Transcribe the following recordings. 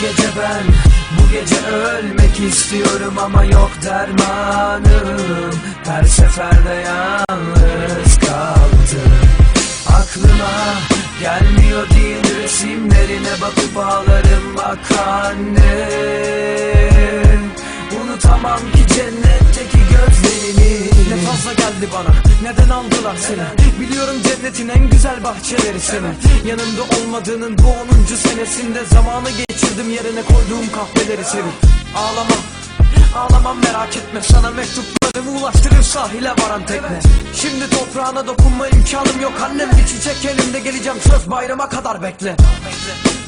gece ben bu gece ölmek istiyorum ama yok dermanım. Her seferde yalnız kaldım. Aklıma gelmiyor değil resimlerine bakıp ağlarım bak anne Unutamam ki cennetteki gözlerini Ne fazla geldi bana. Neden aldılar seni? Biliyorum cennetin en güzel bahçeleri senin Yanımda olmadığının bu 10. senesinde Zamanı geçirdim yerine koyduğum kahveleri sevip Ağlama Ağlamam merak etme. Sana mektuplarımı ulaştırır sahile varan tekne. Şimdi toprağına dokunma imkanım yok. Annem bir çiçek elimde. Geleceğim söz bayrama kadar bekle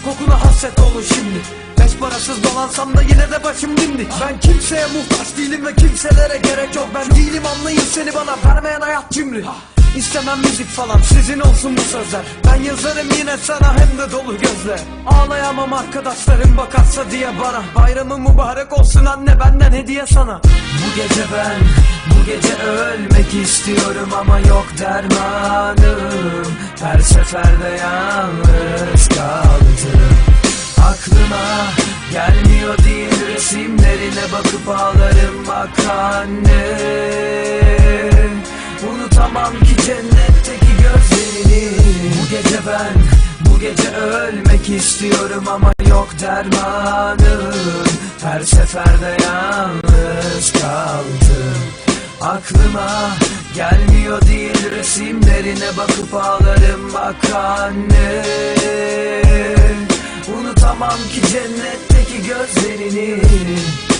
Kokuna hasret olun şimdi. Beş parasız dolansam da yine de başım dimdik. Ben kimseye muhtaç değilim ve kimselere gerek yok. Ben değilim anlayın seni bana. Vermeyen hayat cimri. İstemem müzik falan sizin olsun bu sözler. Ben yazarım yine sana hem de dolu gözle. Ağlayamam arkadaşlarım bakarsa diye bana. Bayramın mübarek olsun anne benden hediye sana. Bu gece ben bu gece ölmek istiyorum ama yok dermanım. Her seferde yalnız resimlerine bakıp ağlarım bak anne. Unutamam ki cennetteki gözlerini. Bu gece ben bu gece ölmek istiyorum ama yok dermanım. Her seferde yalnız kaldım. Aklıma gelmiyor değil resimlerine bakıp ağlarım bak anne Unutamam ki cennetteki gözlerini